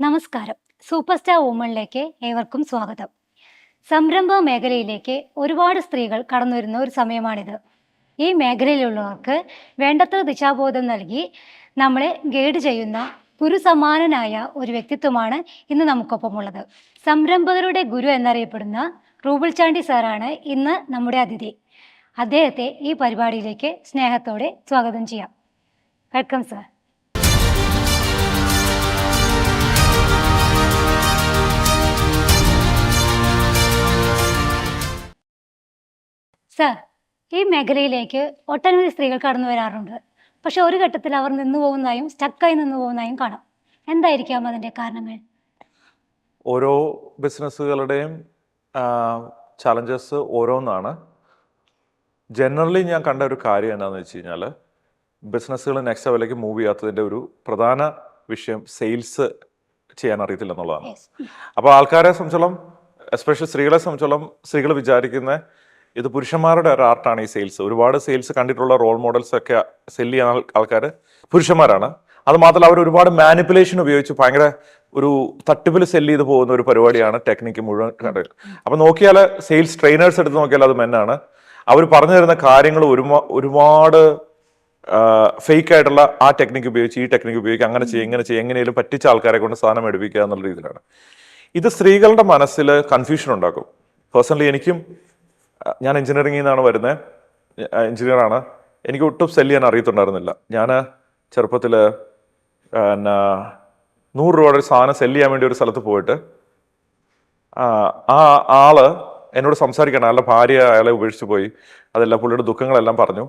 നമസ്കാരം. Super star വുമണിലേക്ക് ഏവർക്കും സ്വാഗതം. സംരംഭ മേഖലയിലേക്ക് ഒരുപാട് സ്ത്രീകൾ കടന്നു വരുന്ന ഒരു സമയമാണിത്. ഈ മേഖലയിലുള്ളവർക്ക് വേണ്ടത്ര ദിശാബോധം നൽകി നമ്മളെ ഗൈഡ് ചെയ്യുന്ന ഗുരുസമാനനായ ഒരു വ്യക്തിത്വമാണ് ഇന്ന് നമുക്കൊപ്പമുള്ളത്. സംരംഭകരുടെ ഗുരു എന്നറിയപ്പെടുന്ന റൂബിൾ ചാണ്ടി സാറാണ് ഇന്ന് നമ്മുടെ അതിഥി. അദ്ദേഹത്തെ ഈ പരിപാടിയിലേക്ക് സ്നേഹത്തോടെ സ്വാഗതം ചെയ്യാം. Welcome sir. സർ ഈ മേഖലയിലേക്ക് ഒട്ടനവധി സ്ത്രീകൾ കടന്നു വരാറുണ്ട്. പക്ഷെ ഒരു ഘട്ടത്തിൽ അവർ നിന്നു പോകുന്നതായും സ്റ്റക്കായി നിന്നു പോകുന്നതായും കാണാം. എന്തായിരിക്കാം അതിന്റെ കാരണങ്ങൾ? ഓരോ ബിസിനസ്സുകളുടെയും ചലഞ്ചസ് ഓരോന്നാണ്. ജനറലി ഞാൻ കണ്ട ഒരു കാര്യം എന്താണെന്ന് വെച്ച് കഴിഞ്ഞാൽ ബിസിനസ്സുകൾ നെക്സ്റ്റ് ലെവലിലേക്ക് മൂവ് ചെയ്യാത്തതിന്റെ ഒരു പ്രധാന വിഷയം സെയിൽസ് ചെയ്യാൻ അറിയത്തില്ല എന്നുള്ളതാണ്. അപ്പോൾ ആൾക്കാരെ സംബന്ധിച്ചോളം എസ്പെഷ്യലി സ്ത്രീകളെ സംബന്ധിച്ചോളം സ്ത്രീകൾ വിചാരിക്കുന്ന ഇത് പുരുഷന്മാരുടെ ഒരു ആർട്ടാണ് ഈ സെയിൽസ് ഒരുപാട് സെയിൽസ് കണ്ടിട്ടുള്ള റോൾ മോഡൽസ് ഒക്കെ സെൽ ചെയ്യുന്ന ആൾക്കാർ പുരുഷന്മാരാണ്. അത് മാത്രമല്ല അവർ ഒരുപാട് മാനിപ്പുലേഷൻ ഉപയോഗിച്ച് ഭയങ്കര ഒരു തട്ടിപ്പിൽ സെൽ ചെയ്ത് പോകുന്ന ഒരു പരിപാടിയാണ് ടെക്നിക്ക് മുഴുവൻ കണ്ടത് അപ്പം നോക്കിയാൽ സെയിൽസ് ട്രെയിനേഴ്സ് എടുത്ത് നോക്കിയാൽ അത് മെന്നാണ് അവർ പറഞ്ഞു തരുന്ന കാര്യങ്ങൾ ഒരുമാ ഒരുപാട് ഫേക്ക് ആയിട്ടുള്ള ആ ടെക്നിക്ക് ഉപയോഗിച്ച് ഈ ടെക്നിക്ക് ഉപയോഗിക്കുക അങ്ങനെ ചെയ്യുക ഇങ്ങനെ ചെയ്യുക എങ്ങനെയും പറ്റിച്ച ആൾക്കാരെ കൊണ്ട് സാധനം എടുപ്പിക്കുക എന്നുള്ള രീതിയിലാണ്. ഇത് സ്ത്രീകളുടെ മനസ്സിൽ കൺഫ്യൂഷൻ ഉണ്ടാക്കും. പേഴ്സണലി എനിക്കും ഞാൻ എഞ്ചിനീയറിംഗിൽ നിന്നാണ് വരുന്നത് എഞ്ചിനീയറാണ് എനിക്ക് ഒട്ടും സെൽ ചെയ്യാൻ അറിയത്തുണ്ടായിരുന്നില്ല. ഞാൻ ചെറുപ്പത്തിൽ എന്നാ നൂറ് രൂപയുടെ ഒരു സാധനം സെൽ ചെയ്യാൻ വേണ്ടി ഒരു സ്ഥലത്ത് പോയിട്ട് ആ ആ ആൾ എന്നോട് സംസാരിക്കണം. അയാളുടെ ഭാര്യ അയാളെ ഉപേക്ഷിച്ച് പോയി. അതെല്ലാം പുള്ളിയുടെ ദുഃഖങ്ങളെല്ലാം പറഞ്ഞു.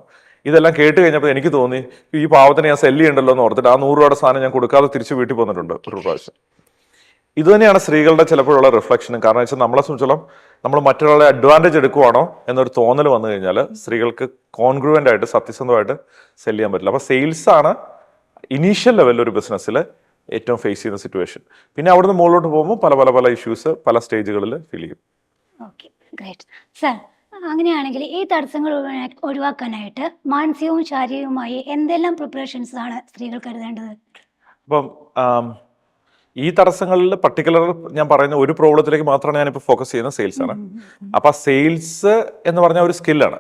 ഇതെല്ലാം കേട്ട് കഴിഞ്ഞപ്പോൾ എനിക്ക് തോന്നി ഈ പാവത്തിന് ഞാൻ സെല്ല് ചെയ്യണ്ടല്ലോ എന്ന് ഓർത്തിട്ട് ആ നൂറ് രൂപയുടെ സാധനം ഞാൻ കൊടുക്കാതെ തിരിച്ച് വീട്ടിൽ പോന്നിട്ടുണ്ട് ഒരു പ്രാവശ്യം. ഇതുതന്നെയാണ് സ്ത്രീകളുടെ ചിലപ്പോഴുള്ള റിഫ്ലക്ഷനും കാരണം വെച്ചാൽ നമ്മളെ സംബന്ധിച്ചോളം നമ്മൾ മറ്റൊരാളെ അഡ്വാന്റേജ് എടുക്കുവാണോ എന്നൊരു തോന്നൽ വന്നു കഴിഞ്ഞാൽ സ്ത്രീകൾക്ക് കോൺഗ്രുവന്റ് ആയിട്ട് സത്യസന്ധമായിട്ട് സെൽ ചെയ്യാൻ പറ്റില്ല. അപ്പോൾ സെയിൽസ് ആണ് ഇനീഷ്യൽ ലെവലിൽ ഒരു ബിസിനസ്സിൽ ഏറ്റവും ഫേസ് ചെയ്യുന്ന സിറ്റുവേഷൻ പിന്നെ അവിടുന്ന് മുകളിലോട്ട് പോകുമ്പോൾ പല പല പല ഇഷ്യൂസ് പല സ്റ്റേജുകളിൽ ഫീൽ ചെയ്യും. അങ്ങനെയാണെങ്കിൽ ഈ തടസ്സങ്ങൾ ഒഴിവാക്കാനായിട്ട് മാനസികവും ശാരീരികവുമായി എന്തെല്ലാം പ്രിപ്പറേഷൻസ് ആണ് സ്ത്രീകൾ കരുതേണ്ടത്? അപ്പം ഈ തടസ്സങ്ങളിൽ പർട്ടിക്കുലർ ഞാൻ പറയുന്ന ഒരു പ്രോബ്ലത്തിലേക്ക് മാത്രമാണ് ഞാനിപ്പോൾ ഫോക്കസ് ചെയ്യുന്നത് സെയിൽസ് ആണ്. ആ സെയിൽസ് എന്ന് പറഞ്ഞ ഒരു സ്കില്ലാണ്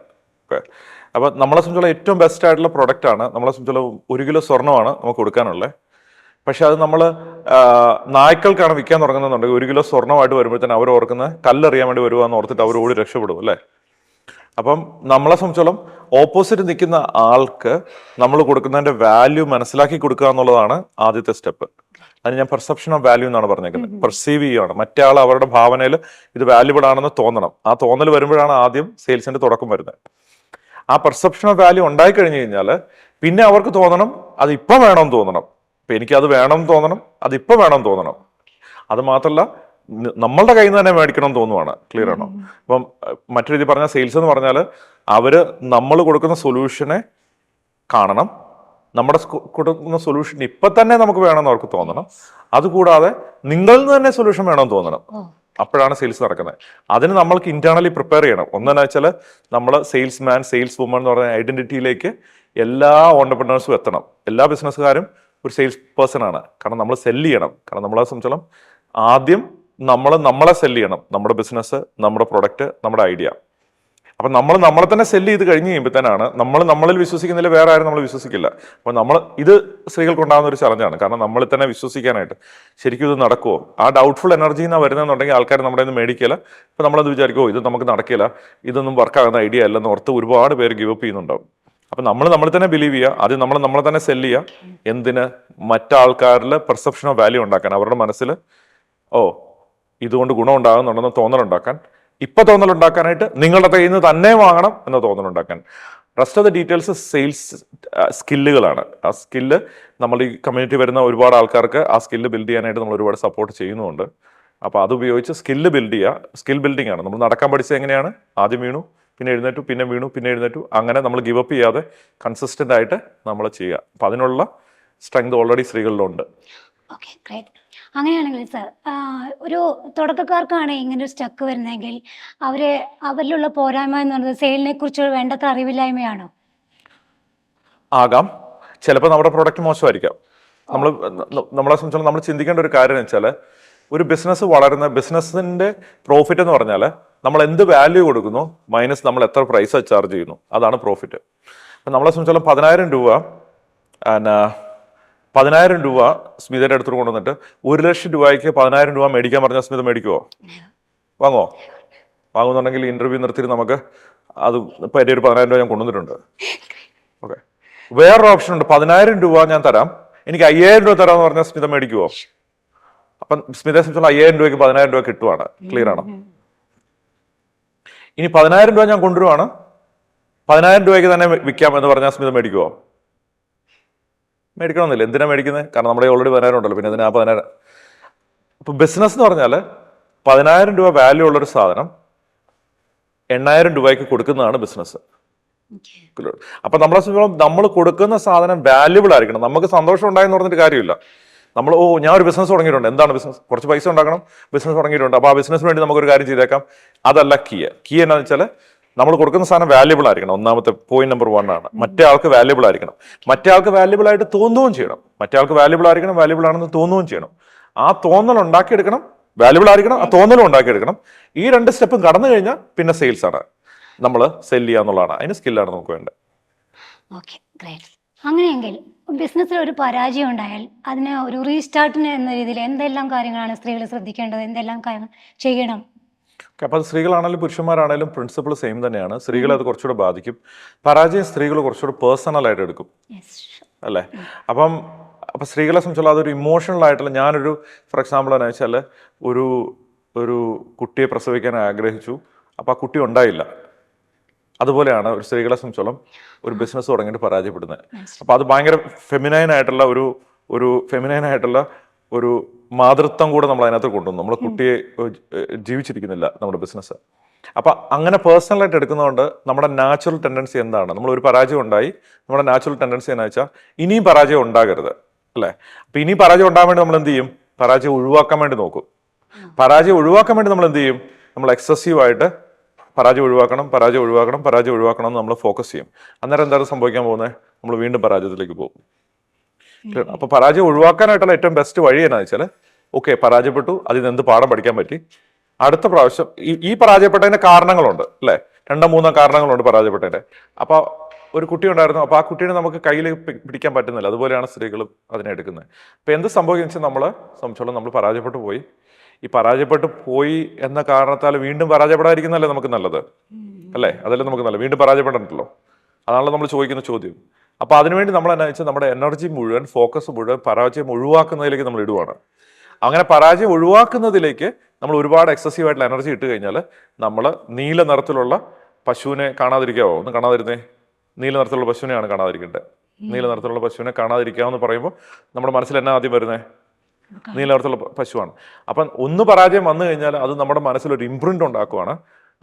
അപ്പൊ നമ്മളെ സംബന്ധിച്ചുള്ള ഏറ്റവും ബെസ്റ്റ് ആയിട്ടുള്ള പ്രൊഡക്റ്റ് ആണ്. നമ്മളെ സംബന്ധിച്ചുള്ള ഒരു കിലോ സ്വർണമാണ് നമുക്ക് കൊടുക്കാനുള്ളത് പക്ഷെ അത് നമ്മൾ നായ്ക്കൾക്കാണ് വിൽക്കാൻ തുടങ്ങുന്നുണ്ടെങ്കിൽ ഒരു കിലോ സ്വർണമായിട്ട് വരുമ്പോഴത്തേന് അവർ ഓർക്കുന്ന കല്ലെറിയാൻ വേണ്ടി വരുവാന്ന് ഓർത്തിട്ട് അവർ ഓടി രക്ഷപ്പെടും അല്ലേ? അപ്പം നമ്മളെ സംബന്ധിച്ചോളം ഓപ്പോസിറ്റ് നിൽക്കുന്ന ആൾക്ക് നമ്മൾ കൊടുക്കുന്നതിന്റെ വാല്യൂ മനസ്സിലാക്കി കൊടുക്കുക എന്നുള്ളതാണ് ആദ്യത്തെ സ്റ്റെപ്പ് അതിന് ഞാൻ പെർസെപ്ഷൻ ഓഫ് വാല്യൂ എന്നാണ് പറഞ്ഞേക്കുന്നത്. പെർസീവ് ചെയ്യുകയാണ് മറ്റേ ആൾ അവരുടെ ഭാവനയിൽ ഇത് വാല്യൂബിൾ ആണെന്ന് തോന്നണം. ആ തോന്നൽ വരുമ്പോഴാണ് ആദ്യം സെയിൽസിന്റെ തുടക്കം വരുന്നത്. ആ പെർസെപ്ഷൻ ഓഫ് വാല്യൂ ഉണ്ടായി കഴിഞ്ഞു കഴിഞ്ഞാൽ പിന്നെ അവർക്ക് തോന്നണം അത് ഇപ്പം വേണമെന്ന് തോന്നണം. ഇപ്പം എനിക്ക് അത് വേണം തോന്നണം അത് ഇപ്പം വേണം തോന്നണം. അത് മാത്രമല്ല നമ്മളുടെ കയ്യിൽ നിന്ന് തന്നെ മേടിക്കണം എന്ന് തോന്നുവാണ്. ക്ലിയർ ആണോ? അപ്പം മറ്റൊരു രീതി പറഞ്ഞാൽ സെയിൽസ് എന്ന് പറഞ്ഞാൽ അവർ നമ്മൾ കൊടുക്കുന്ന സൊല്യൂഷനെ കാണണം നമ്മുടെ കൊടുക്കുന്ന സൊല്യൂഷൻ ഇപ്പൊ തന്നെ നമുക്ക് വേണമെന്ന് അവർക്ക് തോന്നണം. അതുകൂടാതെ നിങ്ങളിൽ നിന്ന് തന്നെ സൊല്യൂഷൻ വേണമെന്ന് തോന്നണം. അപ്പോഴാണ് സെയിൽസ് നടക്കുന്നത്. അതിന് നമ്മൾക്ക് ഇന്റേണലി പ്രിപ്പയർ ചെയ്യണം. ഒന്നെന്ന് വെച്ചാൽ നമ്മൾ സെയിൽസ് മാൻ സെയിൽസ് വുമൺ എന്ന് പറയുന്ന ഐഡന്റിറ്റിയിലേക്ക് എല്ലാ ഓണ്ടർപ്രണേഴ്സും എത്തണം. എല്ലാ ബിസിനസ്സുകാരും ഒരു സെയിൽസ് പേഴ്സൺ ആണ്. കാരണം നമ്മൾ സെല്ല് ചെയ്യണം. കാരണം നമ്മളെ സംബന്ധിച്ചോളം ആദ്യം നമ്മൾ നമ്മളെ സെല്ല് ചെയ്യണം. നമ്മുടെ ബിസിനസ് നമ്മുടെ പ്രൊഡക്റ്റ് നമ്മുടെ ഐഡിയ അപ്പൊ നമ്മൾ നമ്മളെ തന്നെ സെല്ല് ചെയ്ത് കഴിഞ്ഞ് കഴിയുമ്പോഴത്തേനാണ് നമ്മൾ നമ്മളിൽ വിശ്വസിക്കുന്നില്ല വേറെ ആരും നമ്മൾ വിശ്വസിക്കില്ല. അപ്പൊ നമ്മൾ ഇത് സ്ത്രീകൾക്ക് ഉണ്ടാകുന്ന ഒരു ചലഞ്ചാണ് കാരണം നമ്മളിൽ തന്നെ വിശ്വസിക്കാനായിട്ട് ശരിക്കും ഇത് നടക്കുമോ ആ ഡൗട്ട്ഫുൾ എനർജി എന്നാ വരുന്നതെന്നുണ്ടെങ്കിൽ ആൾക്കാർ നമ്മുടെ നിന്ന് മേടിക്കില്ല അപ്പൊ നമ്മളത് വിചാരിക്കുമോ ഇത് നമുക്ക് നടക്കില്ല ഇതൊന്നും വർക്ക് വർക്കാകുന്ന ഐഡിയ അല്ലെന്ന് ഓർത്ത് ഒരുപാട് പേര് ഗിവ് അപ്പ് ചെയ്യുന്നുണ്ടാവും. അപ്പൊ നമ്മൾ നമ്മൾ തന്നെ ബിലീവ് ചെയ്യുക. അത് നമ്മൾ നമ്മളെ തന്നെ സെല്ല് ചെയ്യുക. എന്തിന്? മറ്റാൾക്കാരിൽ പെർസെപ്ഷൻ ഓഫ് വാല്യൂ ഉണ്ടാക്കാൻ. അവരുടെ മനസ്സിൽ ഓ ഇതുകൊണ്ട് ഗുണം ഉണ്ടാകുന്നുണ്ടെന്ന് തോന്നലുണ്ടാക്കാൻ. ഇപ്പൊ തോന്നലുണ്ടാക്കാനായിട്ട് നിങ്ങളുടെ കയ്യിൽ നിന്ന് തന്നെ വാങ്ങണം എന്ന തോന്നലുണ്ടാക്കാൻ. Rest of the details sales സ്കില്ലുകളാണ് ആ സ്കില്ല് നമ്മൾ ഈ കമ്മ്യൂണിറ്റി വരുന്ന ഒരുപാട് ആൾക്കാർക്ക് ആ സ്കില്ല് ബിൽഡ് ചെയ്യാനായിട്ട് നമ്മൾ ഒരുപാട് സപ്പോർട്ട് ചെയ്യുന്നുണ്ട്. അപ്പോൾ അത് ഉപയോഗിച്ച് സ്കില്ല് ബിൽഡ് ചെയ്യുക സ്കിൽ ബിൽഡിംഗ് ആണ്. നമ്മൾ നടക്കാൻ പഠിച്ചത് എങ്ങനെയാണ്? ആദ്യം വീണു പിന്നെ എഴുന്നേറ്റു പിന്നെ വീണു പിന്നെ എഴുന്നേറ്റു. അങ്ങനെ നമ്മൾ ഗിവ് അപ്പ് ചെയ്യാതെ കൺസിസ്റ്റന്റ് ആയിട്ട് നമ്മൾ ചെയ്യുക. അപ്പം അതിനുള്ള സ്ട്രെങ്ത് ഓൾറെഡി സ്ത്രീകളിലുണ്ട്. ഓക്കെ ഗ്രേറ്റ് അങ്ങനെയാണെങ്കിൽ സർ ഒരു തുടക്കക്കാർക്കാണ് ഇങ്ങനെ ഒരു സ്റ്റക്ക് വരുന്നതെങ്കിൽ അവർ അവരിലുള്ള പോരായ്മ എന്ന് പറയുന്നത് സെയിലിനെ കുറിച്ച് വേണ്ടത്ര അറിവില്ലായ്മയാണോ? ആകാം. ചിലപ്പോൾ നമ്മുടെ പ്രോഡക്റ്റ് മോശമായിരിക്കാം. നമ്മൾ നമ്മളെ സംബന്ധിച്ചോളം നമ്മൾ ചിന്തിക്കേണ്ട ഒരു കാര്യം എന്ന് വെച്ചാൽ ഒരു ബിസിനസ് വളരുന്ന ബിസിനസ്സിന്റെ പ്രോഫിറ്റ് എന്ന് പറഞ്ഞാൽ നമ്മൾ എന്ത് വാല്യൂ കൊടുക്കുന്നു മൈനസ് നമ്മൾ എത്ര പ്രൈസ് ചാർജ് ചെയ്യുന്നു അതാണ് പ്രോഫിറ്റ് നമ്മളെ സംബന്ധിച്ചോളം പതിനായിരം രൂപ പിന്നെ പതിനായിരം രൂപ സ്മിതയുടെ അടുത്ത് കൊണ്ടുവന്നിട്ട് ഒരു ലക്ഷം രൂപയ്ക്ക് പതിനായിരം രൂപ മേടിക്കാൻ പറഞ്ഞ സ്മിത മേടിക്കുമോ വാങ്ങോ? വാങ്ങുന്നുണ്ടെങ്കിൽ ഇന്റർവ്യൂ നിർത്തിയിട്ട് നമുക്ക് അത് ഇപ്പം എന്റെ ഒരു പതിനായിരം രൂപ ഞാൻ കൊണ്ടുവന്നിട്ടുണ്ട്. ഓക്കെ വേറൊരു ഓപ്ഷൻ ഉണ്ട്. പതിനായിരം രൂപ ഞാൻ തരാം. എനിക്ക് അയ്യായിരം രൂപ തരാമെന്ന് പറഞ്ഞാൽ സ്മിത മേടിക്കുമോ അപ്പം സ്മിതയെ സംബന്ധിച്ചുള്ള അയ്യായിരം രൂപയ്ക്ക് പതിനായിരം രൂപ കിട്ടുവാണ്. ക്ലിയർ ആണ്? ഇനി പതിനായിരം രൂപ ഞാൻ കൊണ്ടുവരുവാണ്. പതിനായിരം രൂപയ്ക്ക് തന്നെ വിൽക്കാം എന്ന് പറഞ്ഞാൽ സ്മിത മേടിക്കുമോ മേടിക്കണമെന്നില്ല. എന്തിനാണ് മേടിക്കുന്നത് കാരണം നമ്മുടെ ഓൾറെഡി പതിനായിരം ഉണ്ടല്ലോ. പിന്നെ അതിനാ പതിനായിരം. അപ്പോൾ ബിസിനസ് എന്ന് പറഞ്ഞാൽ പതിനായിരം രൂപ വാല്യൂ ഉള്ളൊരു സാധനം എണ്ണായിരം രൂപയ്ക്ക് കൊടുക്കുന്നതാണ് ബിസിനസ് അപ്പം നമ്മളെ സംബന്ധിച്ചോളം നമ്മൾ കൊടുക്കുന്ന സാധനം വാല്യുബിൾ ആയിരിക്കണം. നമുക്ക് സന്തോഷം ഉണ്ടായെന്ന് പറഞ്ഞിട്ട് കാര്യമില്ല. നമ്മൾ ഓ ഞാൻ ഒരു ബിസിനസ് തുടങ്ങിയിട്ടുണ്ട്. എന്താണ് ബിസിനസ് കുറച്ച് പൈസ ഉണ്ടാക്കണം. ബിസിനസ് തുടങ്ങിയിട്ടുണ്ട്. അപ്പോൾ ആ ബിസിനസ്സിന് വേണ്ടി നമുക്കൊരു കാര്യം ചെയ്തേക്കാം. അതല്ല കീ കീ എന്നാന്ന് വെച്ചാൽ നമ്മൾ കൊടുക്കുന്ന സാധനം വാല്യുബിൾ ആയിരിക്കണം. ഒന്നാമത്തെ പോയിന്റ് നമ്പർ വൺ ആണ്. മറ്റേ ആൾക്ക് വാല്യുബിൾ ആയിരിക്കണം. മറ്റേ ആൾക്ക് വാല്യുബിൾ ആയിട്ട് തോന്നുകയും ചെയ്യണം. മറ്റേ ആൾക്ക് വാല്യുബിൾ ആയിരിക്കണം വാല്യുബിൾ ആണെന്ന് തോന്നുകയും ചെയ്യണം. ആ തോന്നൽ ഉണ്ടാക്കിയെടുക്കണം വാല്യുബിൾ ആയിരിക്കണം ആ തോന്നലും ഉണ്ടാക്കിയെടുക്കണം. ഈ രണ്ട് സ്റ്റെപ്പും കടന്നു കഴിഞ്ഞാൽ പിന്നെ സെയിൽസ് ആണ്. നമ്മൾ സെൽ ചെയ്യുക എന്നുള്ളതാണ്. അതിന് സ്കില്ലാണ് നമുക്ക് വേണ്ടത്. ഓക്കെ അങ്ങനെയെങ്കിൽ ബിസിനസ്സിൽ ഒരു പരാജയം ഉണ്ടായാൽ അതിനെ ഒരു റീസ്റ്റാർട്ടിന് എന്ന രീതിയിൽ എന്തെല്ലാം കാര്യങ്ങളാണ് സ്ത്രീകൾ ശ്രദ്ധിക്കേണ്ടത്? എന്തെല്ലാം കാര്യങ്ങൾ ചെയ്യണം? അപ്പോൾ അത് സ്ത്രീകളാണെങ്കിലും പുരുഷന്മാരാണെങ്കിലും പ്രിൻസിപ്പിൾ സെയിം തന്നെയാണ്. സ്ത്രീകളെ അത് കുറച്ചുകൂടെ ബാധിക്കും. പരാജയം സ്ത്രീകൾ കുറച്ചുകൂടെ പേഴ്സണൽ ആയിട്ട് എടുക്കും. അല്ലേ? അപ്പം അപ്പം സ്ത്രീകളെ സംബന്ധിച്ചുള്ള അതൊരു ഇമോഷണൽ ആയിട്ടുള്ള ഞാനൊരു ഫോർ എക്സാമ്പിൾ എന്ന് വെച്ചാൽ ഒരു ഒരു കുട്ടിയെ പ്രസവിക്കാൻ ആഗ്രഹിച്ചു. അപ്പം ആ കുട്ടി ഉണ്ടായില്ല. അതുപോലെയാണ് ഒരു സ്ത്രീകളെ സംബന്ധിച്ചോളം ഒരു ബിസിനസ് തുടങ്ങിയിട്ട് പരാജയപ്പെടുന്നത്. അപ്പം അത് ഭയങ്കര ഫെമിനൈൻ ആയിട്ടുള്ള ഒരു ഒരു ഫെമിനൈൻ ആയിട്ടുള്ള ഒരു മാതൃത്വം കൂടെ നമ്മൾ അതിനകത്ത് കൊണ്ടുവന്നു. നമ്മുടെ കുട്ടിയെ ജീവിച്ചിരിക്കുന്നില്ല നമ്മുടെ ബിസിനസ് അപ്പൊ അങ്ങനെ പേഴ്സണലായിട്ട് എടുക്കുന്നതുകൊണ്ട് നമ്മുടെ നാച്ചുറൽ ടെൻഡൻസി എന്താണ്? നമ്മൾ ഒരു പരാജയം ഉണ്ടായി. നമ്മുടെ നാച്ചുറൽ ടെൻഡൻസി എന്ന് വെച്ചാൽ ഇനിയും പരാജയം ഉണ്ടാകരുത്. അല്ലെ? അപ്പൊ ഇനി പരാജയം ഉണ്ടാകാൻ വേണ്ടി നമ്മൾ എന്ത് ചെയ്യും? പരാജയം ഒഴിവാക്കാൻ വേണ്ടി നോക്കും. പരാജയം ഒഴിവാക്കാൻ വേണ്ടി നമ്മൾ എന്ത് ചെയ്യും? നമ്മൾ എക്സസീവ് ആയിട്ട് പരാജയം ഒഴിവാക്കണം പരാജയം ഒഴിവാക്കണം പരാജയം ഒഴിവാക്കണം എന്ന് നമ്മൾ ഫോക്കസ് ചെയ്യും. അന്നേരം എന്താണ് സംഭവിക്കാൻ പോകുന്നത് നമ്മൾ വീണ്ടും പരാജയത്തിലേക്ക് പോകും? അപ്പൊ പരാജയം ഒഴിവാക്കാനായിട്ടുള്ള ഏറ്റവും ബെസ്റ്റ് വഴി എന്നാന്ന് വെച്ചാൽ ഓക്കെ പരാജയപ്പെട്ടു. അതിൽ നിന്ന് എന്ത് പാഠം പഠിക്കാൻ പറ്റി? അടുത്ത പ്രാവശ്യം ഈ ഈ പരാജയപ്പെട്ടതിന്റെ കാരണങ്ങളുണ്ട് അല്ലെ? രണ്ടോ മൂന്നോ കാരണങ്ങളുണ്ട് പരാജയപ്പെട്ടതിന്റെ. അപ്പൊ ഒരു കുട്ടി ഉണ്ടായിരുന്നു അപ്പൊ ആ കുട്ടീനെ നമുക്ക് കയ്യിൽ പിടിക്കാൻ പറ്റുന്നില്ല. അതുപോലെയാണ് സ്ത്രീകളും അതിനെ എടുക്കുന്നത്. അപ്പൊ എന്ത് സംഭവിക്കുന്ന വെച്ചാൽ നമ്മൾ സംബന്ധിച്ചോളം നമ്മൾ പരാജയപ്പെട്ടു പോയി. ഈ പരാജയപ്പെട്ടു പോയി എന്ന കാരണത്താൽ വീണ്ടും പരാജയപ്പെടാതിരിക്കുന്നതല്ലേ നമുക്ക് നല്ലത്? അല്ലേ? അതല്ലേ നമുക്ക് നല്ലത്? വീണ്ടും പരാജയപ്പെടണ്ടല്ലോ. അതാണല്ലോ നമ്മൾ ചോദിക്കുന്ന ചോദ്യം. അപ്പൊ അതിനുവേണ്ടി നമ്മൾ എന്നാ വെച്ചാൽ നമ്മുടെ എനർജി മുഴുവൻ ഫോക്കസ് മുഴുവൻ പരാജയം ഒഴിവാക്കുന്നതിലേക്ക് നമ്മൾ ഇടുവാണ്. അങ്ങനെ പരാജയം ഒഴിവാക്കുന്നതിലേക്ക് നമ്മൾ ഒരുപാട് എക്സസീവ് ആയിട്ടുള്ള എനർജി ഇട്ട് കഴിഞ്ഞാൽ നമ്മൾ നീല നിറത്തിലുള്ള പശുവിനെ കാണാതിരിക്കാവോ? ഒന്ന് കാണാതിരുന്നേ. നീല നിറത്തിലുള്ള പശുവിനെയാണ് കാണാതിരിക്കേണ്ടത്. നീല നിറത്തിലുള്ള പശുവിനെ കാണാതിരിക്കാമെന്ന് പറയുമ്പോൾ നമ്മുടെ മനസ്സിൽ എന്നാ ആദ്യം വരുന്നത് നീല നിറത്തിലുള്ള പശുവാണ്. അപ്പം ഒന്ന് പരാജയം വന്നു കഴിഞ്ഞാൽ അത് നമ്മുടെ മനസ്സിൽ ഒരു ഇമ്പ്രിന്റ് ഉണ്ടാക്കുവാണ്.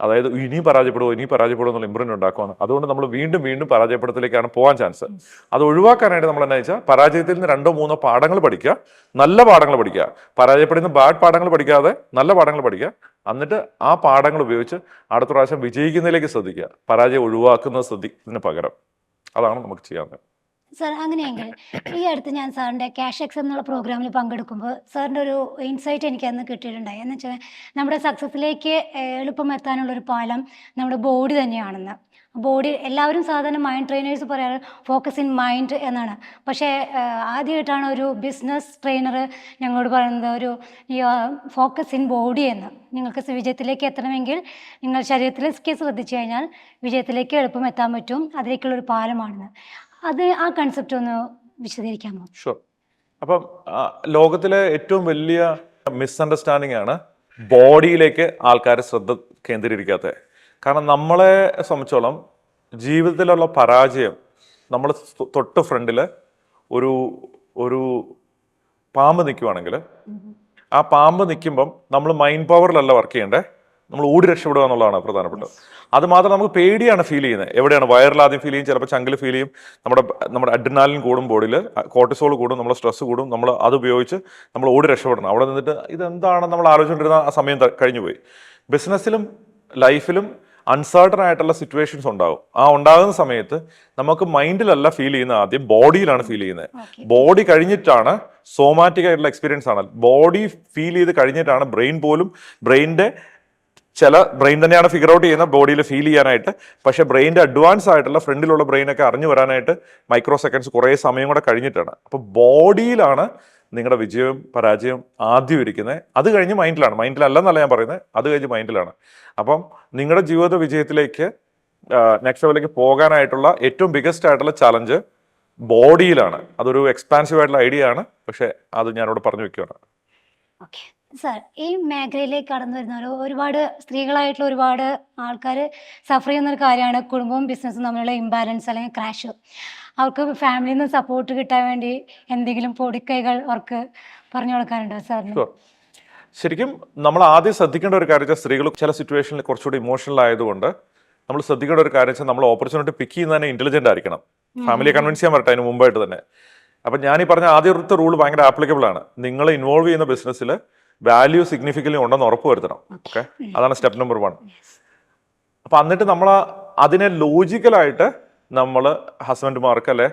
അതായത് ഇനി പരാജയപ്പെടുമോ ഇനി പരാജയപ്പെടുമോ എന്നുള്ള ഇമ്പ്രൂവ് ഉണ്ടാക്കുവാണ്. അതുകൊണ്ട് നമ്മൾ വീണ്ടും വീണ്ടും പരാജയപ്പെടത്തിലേക്കാണ് പോകാൻ ചാൻസ്. അത് ഒഴിവാക്കാനായിട്ട് നമ്മൾ എന്നാ വെച്ചാൽ പരാജയത്തിൽ നിന്ന് രണ്ടോ മൂന്നോ പാഠങ്ങൾ പഠിക്കുക നല്ല പാഠങ്ങൾ പഠിക്കുക. പരാജയപ്പെടുന്ന ബാഡ് പാഠങ്ങൾ പഠിക്കാതെ നല്ല പാഠങ്ങൾ പഠിക്കുക. എന്നിട്ട് ആ പാഠങ്ങൾ ഉപയോഗിച്ച് അടുത്ത പ്രാവശ്യം വിജയിക്കുന്നതിലേക്ക് ശ്രദ്ധിക്കുക. പരാജയം ഒഴിവാക്കുന്നത് ശ്രദ്ധിക്കുന്നതിന് പകരം. അതാണ് നമുക്ക് ചെയ്യാൻ സാർ അങ്ങനെയെങ്കിൽ ഈ അടുത്ത് ഞാൻ സാറിന്റെ ക്യാഷ് എക്സ് എന്നുള്ള പ്രോഗ്രാമിൽ പങ്കെടുക്കുമ്പോൾ സാറിന്റെ ഒരു ഇൻസൈറ്റ് എനിക്ക് അന്ന് കിട്ടിയിട്ടുണ്ടായി എന്ന് വെച്ചാൽ നമ്മുടെ സക്സസ്സിലേക്ക് എളുപ്പം എത്താനുള്ള ഒരു പാലം നമ്മുടെ ബോഡി തന്നെയാണെന്ന്. ബോഡി എല്ലാവരും സാധാരണ മൈൻഡ് ട്രെയിനേഴ്സ് പറയാറ് ഫോക്കസ് ഇൻ മൈൻഡ് എന്നാണ്. പക്ഷേ ആദ്യമായിട്ടാണ് ഒരു ബിസിനസ് ട്രെയിനർ ഞങ്ങളോട് പറയുന്നത് ഒരു ഫോക്കസ് ഇൻ ബോഡി എന്ന്. നിങ്ങൾക്ക് വിജയത്തിലേക്ക് എത്തണമെങ്കിൽ നിങ്ങൾ ശരീരത്തിലേക്ക് ശ്രദ്ധിച്ചു കഴിഞ്ഞാൽ വിജയത്തിലേക്ക് എളുപ്പം എത്താൻ പറ്റും. അതിലേക്കുള്ള ഒരു പാലമാണെന്ന്. അത് ആ കൺസെപ്റ്റ് ഒന്ന് വിശദീകരിക്കാമോ? ഷുവർ അപ്പം ലോകത്തിലെ ഏറ്റവും വലിയ മിസ്അണ്ടർസ്റ്റാൻഡിംഗ് ആണ് ബോഡിയിലേക്ക് ആൾക്കാർ ശ്രദ്ധ കേന്ദ്രീകരിക്കാത്തത് കാരണം നമ്മളെ സംബന്ധിച്ചോളം ജീവിതത്തിലുള്ള പരാജയം നമ്മൾ തൊട്ട് ഫ്രണ്ടിൽ ഒരു ഒരു പാമ്പ് നിൽക്കുവാണെങ്കിൽ ആ പാമ്പ് നിൽക്കുമ്പം നമ്മൾ മൈൻഡ് പവറിലല്ല വർക്ക് ചെയ്യേണ്ടേ. നമ്മൾ ഓടി രക്ഷപ്പെടുക എന്നുള്ളതാണ് പ്രധാനപ്പെട്ടത്. അത് മാത്രം നമുക്ക് പേടിയാണ് ഫീൽ ചെയ്യുന്നത്. എവിടെയാണ് വയറിൽ ആദ്യം ഫീൽ ചെയ്യും ചിലപ്പോൾ ചങ്കിൽ ഫീൽ ചെയ്യും. നമ്മുടെ നമ്മുടെ അഡ്രിനാലിൻ കൂടും ബോഡിയിൽ കോർട്ടിസോൾ കൂടും നമ്മുടെ സ്ട്രെസ് കൂടും. നമ്മൾ അത് ഉപയോഗിച്ച് നമ്മൾ ഓടി രക്ഷപ്പെടണം. അവിടെ നിന്നിട്ട് ഇതെന്താണ് നമ്മൾ ആലോചിച്ചുകൊണ്ടിരുന്ന ആ സമയം കഴിഞ്ഞുപോയി. കഴിഞ്ഞു പോയി ബിസിനസ്സിലും ലൈഫിലും അൺസർട്ടൺ ആയിട്ടുള്ള സിറ്റുവേഷൻസ് ഉണ്ടാകും ആ ഉണ്ടാകുന്ന സമയത്ത് നമുക്ക് മൈൻഡിലല്ല ഫീൽ ചെയ്യുന്നത് ആദ്യം ബോഡിയിലാണ് ഫീൽ ചെയ്യുന്നത്. ബോഡി കഴിഞ്ഞിട്ടാണ് സോമാറ്റിക് ആയിട്ടുള്ള എക്സ്പീരിയൻസ് ആണ്. ബോഡി ഫീൽ ചെയ്ത് കഴിഞ്ഞിട്ടാണ് ബ്രെയിൻ പോലും ബ്രെയിനിന്റെ ചില ബ്രെയിൻ തന്നെയാണ് ഫിഗർ ഔട്ട് ചെയ്യുന്നത് ബോഡിയിൽ ഫീൽ ചെയ്യാനായിട്ട്. പക്ഷേ ബ്രെയിന്റെ അഡ്വാൻസ് ആയിട്ടുള്ള ഫ്രണ്ടിലുള്ള ബ്രെയിനൊക്കെ അറിഞ്ഞു വരാനായിട്ട് മൈക്രോ സെക്കൻഡ്സ് കുറേ സമയം കൂടെ കഴിഞ്ഞിട്ടാണ്. അപ്പോൾ ബോഡിയിലാണ് നിങ്ങളുടെ വിജയവും പരാജയവും ആദ്യം ഇരിക്കുന്നത് അത് കഴിഞ്ഞ് മൈൻഡിലാണ് മൈൻഡിലല്ലെന്നല്ല ഞാൻ പറയുന്നത് അത് കഴിഞ്ഞ് മൈൻഡിലാണ് അപ്പം നിങ്ങളുടെ ജീവിത വിജയത്തിലേക്ക് നെക്സ്റ്റ് ലെവലിലേക്ക് പോകാനായിട്ടുള്ള ഏറ്റവും ബിഗസ്റ്റ് ആയിട്ടുള്ള ചലഞ്ച് ബോഡിയിലാണ് അതൊരു എക്സ്പാൻസീവ് ആയിട്ടുള്ള ഐഡിയ ആണ്. പക്ഷേ അത് ഞാനിവിടെ പറഞ്ഞു വെക്കുകയാണ് ഓക്കെ സാർ ഈ മേഖലയിലേക്ക് കടന്നു വരുന്ന ഒരുപാട് സ്ത്രീകളായിട്ടുള്ള ഒരുപാട് ആൾക്കാർ സഫർ ചെയ്യുന്ന ഒരു കാര്യമാണ് കുടുംബവും ബിസിനസ്സും തമ്മിലുള്ള ഇംബാലൻസ് അല്ലെങ്കിൽ ക്രാഷ് അവർക്ക് ഫാമിലിയിൽ നിന്ന് സപ്പോർട്ട് കിട്ടാൻ വേണ്ടി എന്തെങ്കിലും പൊടിക്കൈകൾ അവർക്ക് പറഞ്ഞു കൊടുക്കാനുണ്ടോ സാറിന്? ശരിക്കും നമ്മൾ ആദ്യം ശ്രദ്ധിക്കേണ്ട ഒരു കാര്യം സ്ത്രീകൾ ചില സിറ്റുവേഷനിൽ കുറച്ചുകൂടി ഇമോഷണൽ ആയതുകൊണ്ട് നമ്മൾ ശ്രദ്ധിക്കേണ്ട ഒരു കാര്യം നമ്മൾ ഓപ്പർച്യൂണിറ്റി പിക്ക് ചെയ്യുന്നതിന് ഇന്റലിജന്റ് ആയിരിക്കണം. ഫാമിലിയെ കൺവിൻസ് ചെയ്യാൻ പറ്റട്ടെ അതിന് മുമ്പായിട്ട് തന്നെ. അപ്പം ഞാൻ ഈ പറഞ്ഞ ആദ്യത്തെ റൂൾ ഭയങ്കര ആപ്ലിക്കബിൾ ആണ്. നിങ്ങൾ ഇൻവോൾവ് ചെയ്യുന്ന ബിസിനസ്സിൽ വാല്യൂ സിഗ്നിഫിക്കലി ഉണ്ടെന്ന് ഉറപ്പ് വരുത്തണം. ഓക്കെ അതാണ് സ്റ്റെപ്പ് നമ്പർ വൺ അപ്പൊ എന്നിട്ട് നമ്മൾ അതിനെ ലോജിക്കലായിട്ട് നമ്മൾ ഹസ്ബൻഡ്മാർക്ക് അല്ലെ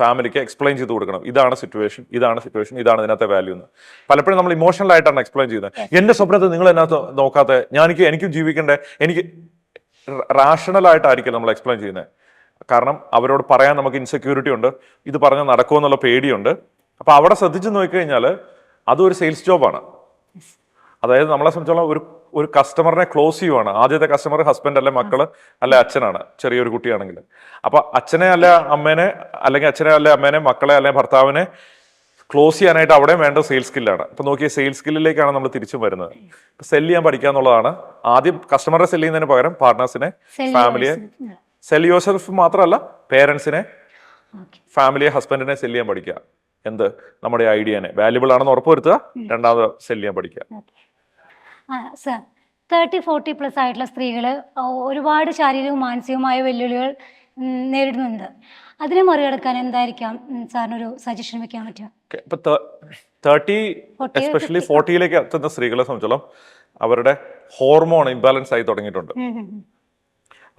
ഫാമിലിക്ക് എക്സ്പ്ലെയിൻ ചെയ്ത് കൊടുക്കണം. ഇതാണ് സിറ്റുവേഷൻ ഇതാണ് സിറ്റുവേഷൻ ഇതാണ് ഇതിനകത്തെ വാല്യൂ എന്ന്. പലപ്പോഴും നമ്മൾ ഇമോഷണൽ ആയിട്ടാണ് എക്സ്പ്ലെയിൻ ചെയ്യുന്നത്. എന്റെ സ്വപ്നത്തെ നിങ്ങൾ അതിനകത്ത് നോക്കാത്ത ഞാൻ എനിക്ക് എനിക്കും ജീവിക്കണ്ടേ എനിക്ക് റാഷണൽ ആയിട്ടായിരിക്കും നമ്മൾ എക്സ്പ്ലെയിൻ ചെയ്യുന്നത്. കാരണം അവരോട് പറയാൻ നമുക്ക് ഇൻസെക്യൂരിറ്റി ഉണ്ട് ഇത് പറഞ്ഞാൽ നടക്കുമോ എന്നുള്ള പേടിയുണ്ട്. അപ്പൊ അവിടെ ശ്രദ്ധിച്ചു നോക്കിക്കഴിഞ്ഞാൽ അതൊരു സെയിൽസ് ജോബാണ് അതായത് നമ്മളെ സംബന്ധിച്ചോളം ഒരു ഒരു കസ്റ്റമറിനെ ക്ലോസ് ചെയ്യുവാണ്. ആദ്യത്തെ കസ്റ്റമർ ഹസ്ബൻഡ് അല്ലെ മക്കൾ? അല്ലെ അച്ഛനാണ്. ചെറിയൊരു കുട്ടിയാണെങ്കിൽ അപ്പൊ അച്ഛനെ അല്ല അമ്മേനെ അല്ലെങ്കിൽ അച്ഛനെ അല്ലെ അമ്മേനെ മക്കളെ അല്ലെ ഭർത്താവിനെ ക്ലോസ് ചെയ്യാനായിട്ട് അവിടെ വേണ്ട സെയിൽസ് സ്കില്ലാണ് ഇപ്പൊ നോക്കിയ സെയിൽസ് സ്കില്ലിലേക്കാണ് നമ്മൾ തിരിച്ചു വരുന്നത്. സെൽ ചെയ്യാൻ പഠിക്കുക എന്നുള്ളതാണ്. ആദ്യം കസ്റ്റമറെ സെൽ ചെയ്യുന്നതിന് പകരം പാർട്ട്നേഴ്സിനെ ഫാമിലിയെ സെൽ യുവർ സെൽഫ് മാത്രമല്ല പേരൻസിനെ ഫാമിലിയെ ഹസ്ബൻഡിനെ സെൽ ചെയ്യാൻ പഠിക്കുക. എന്ത്? നമ്മുടെ ഐഡിയനെ വാല്യുബിൾ ആണെന്ന് ഉറപ്പുവരുത്തുക രണ്ടാമത് സെൽ ചെയ്യാൻ പഠിക്കുക. സർ തേർട്ടി ഫോർട്ടി പ്ലസ് ആയിട്ടുള്ള സ്ത്രീകൾ ഒരുപാട് ശാരീരികവും മാനസികവുമായ വെല്ലുവിളികൾ നേരിടുന്നുണ്ട്. അതിനെ മറികടക്കാൻ എന്തായിരിക്കാം സാറിനൊരു സജഷൻ വെക്കാൻ പറ്റുക? തേർട്ടി 40, എസ്പെഷ്യലി ഫോർട്ടിയിലേക്ക് എത്തുന്ന സ്ത്രീകളെ സംബന്ധിച്ചോളം അവരുടെ ഹോർമോൺ ഇംബാലൻസ് ആയി തുടങ്ങിയിട്ടുണ്ട്.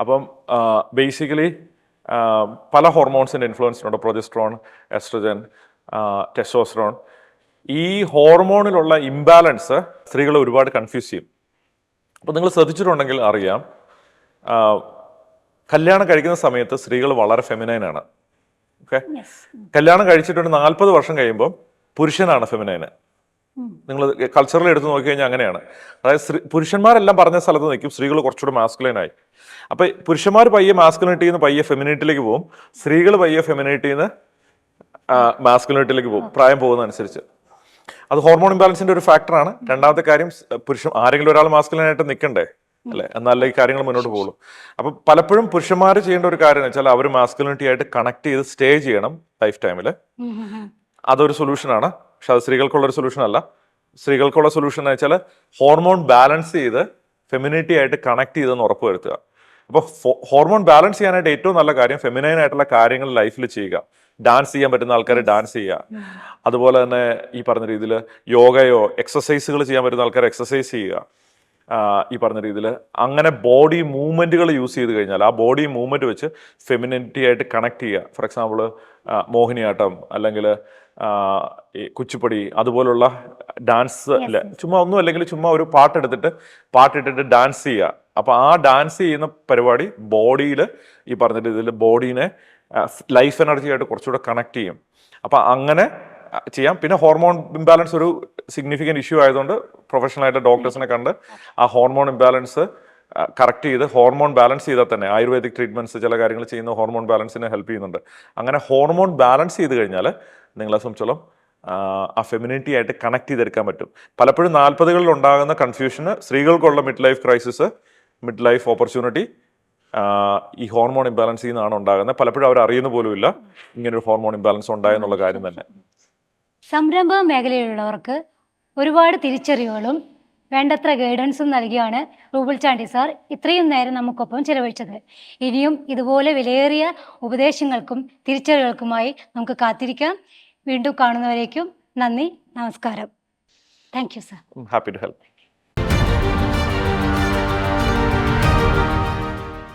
അപ്പം ബേസിക്കലി പല ഹോർമോൺസിന്റെ ഇൻഫ്ലുവൻസ് ഉണ്ട്. പ്രൊജസ്ട്രോൺ എസ്ട്രജൻ ടെസ്റ്റോസ്ട്രോൺ ഈ ഹോർമോണിലുള്ള ഇംബാലൻസ് സ്ത്രീകളെ ഒരുപാട് കൺഫ്യൂസ് ചെയ്യും. അപ്പോൾ നിങ്ങൾ ശ്രദ്ധിച്ചിട്ടുണ്ടെങ്കിൽ അറിയാം കല്യാണം കഴിക്കുന്ന സമയത്ത് സ്ത്രീകൾ വളരെ ഫെമിനൈൻ ആണ്. ഓക്കെ കല്യാണം കഴിച്ചിട്ടുണ്ട് നാൽപ്പത് വർഷം കഴിയുമ്പോൾ പുരുഷനാണ് ഫെമിനൈന് നിങ്ങൾ കൾച്ചറൽ എടുത്ത് നോക്കി കഴിഞ്ഞാൽ അങ്ങനെയാണ്. അതായത് സ്ത്രീ പുരുഷന്മാരെല്ലാം പറഞ്ഞ സ്ഥലത്ത് നിൽക്കും സ്ത്രീകൾ മാസ്കുലൈൻ മാസ്കുലൈനായി അപ്പൊ പുരുഷന്മാർ പയ്യെ മാസ്കുലിനിറ്റിയിൽ നിന്ന് പയ്യെ ഫെമിനിറ്റിയിലേക്ക് പോകും സ്ത്രീകൾ പയ്യെ ഫെമിനിറ്റിയിൽ നിന്ന് മാസ്കുലിനിറ്റിയിലേക്ക് പോകും പ്രായം പോകുന്നതനുസരിച്ച്. അത് ഹോർമോൺ ഇംബാലൻസിന്റെ ഒരു ഫാക്ടറാണ് രണ്ടാമത്തെ കാര്യം പുരുഷ പുരുഷൻ ആരെങ്കിലും ഒരാൾ മാസ്കുലിനായിട്ട് നിൽക്കണ്ടേ അല്ലെ? എന്നാലേ ഈ കാര്യങ്ങൾ മുന്നോട്ട് പോകുള്ളൂ. അപ്പൊ പലപ്പോഴും പുരുഷന്മാർ ചെയ്യേണ്ട ഒരു കാര്യം വെച്ചാൽ അവർ മാസ്കുലിനിറ്റി ആയിട്ട് കണക്ട് ചെയ്ത് സ്റ്റേ ചെയ്യണം ലൈഫ് ടൈമിൽ. അതൊരു സൊല്യൂഷനാണ് പക്ഷെ അത് സ്ത്രീകൾക്കുള്ള ഒരു സൊല്യൂഷൻ അല്ല. സ്ത്രീകൾക്കുള്ള സൊല്യൂഷൻ എന്ന് വെച്ചാൽ ഹോർമോൺ ബാലൻസ് ചെയ്ത് ഫെമിനിറ്റി ആയിട്ട് കണക്ട് ചെയ്തെന്ന് ഉറപ്പ് വരുത്തുക. അപ്പോൾ ഹോർമോൺ ബാലൻസ് ചെയ്യാനായിട്ട് ഏറ്റവും നല്ല കാര്യം ഫെമിനൈൻ ആയിട്ടുള്ള കാര്യങ്ങൾ ലൈഫിൽ ചെയ്യുക. ഡാൻസ് ചെയ്യാൻ പറ്റുന്ന ആൾക്കാർ ഡാൻസ് ചെയ്യുക അതുപോലെ തന്നെ ഈ പറഞ്ഞ രീതിയിൽ യോഗയോ എക്സസൈസുകൾ ചെയ്യാൻ പറ്റുന്ന ആൾക്കാർ എക്സസൈസ് ചെയ്യുക. ഈ പറഞ്ഞ രീതിയിൽ അങ്ങനെ ബോഡി മൂവ്മെന്റുകൾ യൂസ് ചെയ്ത് കഴിഞ്ഞാൽ ആ ബോഡി മൂവ്മെന്റ് വെച്ച് ഫെമിനിറ്റി ആയിട്ട് കണക്ട് ചെയ്യുക. ഫോർ എക്സാമ്പിൾ മോഹിനിയാട്ടം അല്ലെങ്കിൽ ഈ കുച്ചിപ്പടി അതുപോലുള്ള ഡാൻസ് അല്ല ചുമ്മാ ഒന്നും അല്ലെങ്കിൽ ചുമ്മാ ഒരു പാട്ടെടുത്തിട്ട് പാട്ടിട്ടിട്ട് ഡാൻസ് ചെയ്യുക. അപ്പൊ ആ ഡാൻസ് ചെയ്യുന്ന പരിപാടി ബോഡിയിൽ ഈ പറഞ്ഞ രീതിയിൽ ബോഡീനെ ലൈഫ് എനർജിയായിട്ട് കുറച്ചുകൂടെ കണക്ട് ചെയ്യും. അപ്പൊ അങ്ങനെ ചെയ്യാം. പിന്നെ ഹോർമോൺ ഇംബാലൻസ് ഒരു സിഗ്നിഫിക്കന്റ് ഇഷ്യൂ ആയതുകൊണ്ട് പ്രൊഫഷണൽ ആയിട്ട് ഡോക്ടേഴ്സിനെ കണ്ട് ആ ഹോർമോൺ ഇംബാലൻസ് കറക്റ്റ് ചെയ്ത് ഹോർമോൺ ബാലൻസ് ചെയ്താൽ തന്നെ ആയുർവേദിക് ട്രീറ്റ്മെന്റ്സ് ചില കാര്യങ്ങൾ ചെയ്യുന്ന ഹോർമോൺ ബാലൻസിനെ ഹെൽപ്പ് ചെയ്യുന്നുണ്ട്. അങ്ങനെ ഹോർമോൺ ബാലൻസ് ചെയ്ത് കഴിഞ്ഞാൽ നിങ്ങളെ സംബന്ധിച്ചോളം ആ ഫെമിനിറ്റി ആയിട്ട് കണക്ട് ചെയ്തെടുക്കാൻ പറ്റും. പലപ്പോഴും നാൽപ്പതുകളിൽ ഉണ്ടാകുന്ന കൺഫ്യൂഷന് സ്ത്രീകൾക്കുള്ള mid life crisis mid life opportunity ഈ ഹോർമോൺ ഇംബാലൻസിൽ നിന്നാണ് ഉണ്ടാകുന്നത്. പലപ്പോഴും അവർ അറിയുന്ന പോലുമില്ല ഒരു ഹോർമോൺ ഇംബാലൻസ് ഉണ്ടായെന്നുള്ള കാര്യം തന്നെ. സംരംഭ മേഖലയിലുള്ളവർക്ക് ഒരുപാട് തിരിച്ചറിവുകളും വേണ്ടത്ര ഗൈഡൻസും നൽകിയാണ് റൂബിൾ ചാണ്ടി സാർ ഇത്രയും നേരം നമുക്കൊപ്പം ചെലവഴിച്ചത്. ഇനിയും ഇതുപോലെ വിലയേറിയ ഉപദേശങ്ങൾക്കും തിരിച്ചറിവുകൾക്കുമായി നമുക്ക് കാത്തിരിക്കാം. വീണ്ടും കാണുന്നവരേക്കും നന്ദി നമസ്കാരം. Thank you sir happy to help